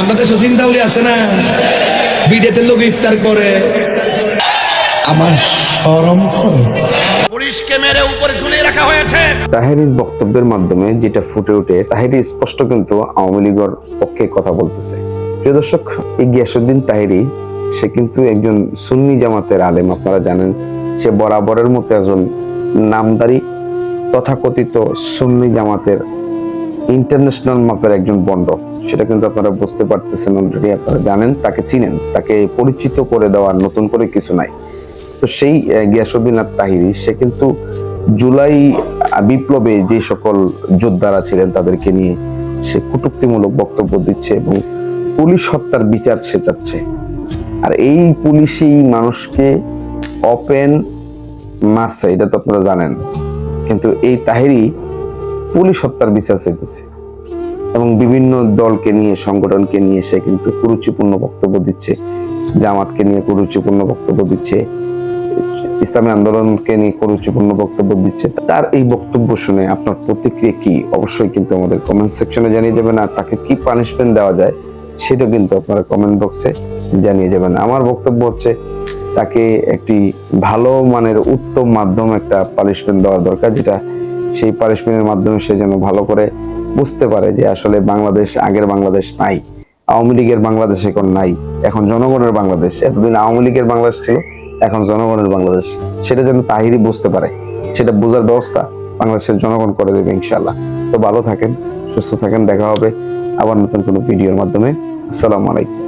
আমরা দেশে চিন্তাউলি আছে না? বিডেতে লোক ইফতার করে। আমার শরম করে। পুলিশকে মেরে উপরে ঝুলিয়ে রাখা হয়েছে। তাহেরির বক্তব্যের মাধ্যমে যেটা ফুটে ওঠে তাহেরি স্পষ্ট কিন্তু আওয়ামী লীগের পক্ষে কথা বলতেছে। প্রিয় দর্শক এই গিয়াসুদ্দিন তাহেরি। সে কিন্তু একজন সুন্নি জামাতের আলেম আপনারা জানেন। সে বরাবরের মতো একজন নামদারি তথাকথিত সুন্নি জামাতের ইন্টারন্যাশনাল মাপের একজন বন্ড। সেটা কিন্তু আপনারা বুঝতে পারতেছেন অলরেডি আপনারা জানেন, তাকে চিনেন, তাকে পরিচিত করে দেওয়ার নতুন করে কিছু নাই। তো সেই গিয়াসুদ্দিন আর তাহিরি সে কিন্তু জুলাই বিপ্লবে যে সকল যোদ্ধারা ছিলেন তাদেরকে নিয়ে সে কটূক্তিমূলক বক্তব্য দিচ্ছে এবং পুলিশ হত্যার বিচার সে চাচ্ছে। আর এই পুলিশই মানুষকে ওপেন মারছে, এটা তো আপনারা জানেন। কিন্তু এই তাহেরি পুলিশ হত্যার বিচার চাইতেছে। এবং বিভিন্ন দলকে নিয়ে, সংগঠনকে নিয়ে সে কিন্তু কুরুচিপূর্ণ বক্তব্য দিচ্ছে, জামাতকে নিয়ে কুরুচিপূর্ণ বক্তব্য দিচ্ছে, ইসলামী আন্দোলনকে নিয়ে কুরুচিপূর্ণ বক্তব্য দিচ্ছে। তার এই বক্তব্য শুনে আপনার প্রতিক্রিয়া কি? অবশ্যই কিন্তু আমাদের কমেন্ট সেকশনে জানিয়ে যাবেন আর তাকে কি পানিশমেন্ট দেওয়া যায় সেটা কিন্তু আপনারা কমেন্ট বক্সে জানিয়ে যাবেন। আমার বক্তব্য হচ্ছে তাকে একটি ভালো মানের উত্তম মাধ্যম একটা পানিশমেন্ট দেওয়া দরকার, যেটা সেই পানিশমেন্টের মাধ্যমে সে যেন ভালো করে বুঝতে পারে যে আসলে বাংলাদেশ আগের বাংলাদেশ নাই, আওয়ামী লীগের বাংলাদেশ এখন নাই, এখন জনগণের বাংলাদেশ। এতদিন আওয়ামী লীগের বাংলাদেশ ছিল, এখন জনগণের বাংলাদেশ। সেটা যেন তাহিরি বুঝতে পারে, সেটা বোঝার ব্যবস্থা বাংলাদেশের জনগণ করে দেবে ইনশাল্লাহ তো ভালো থাকেন, সুস্থ থাকেন, দেখা হবে আবার নতুন কোনো ভিডিওর মাধ্যমে। আসসালামু আলাইকুম।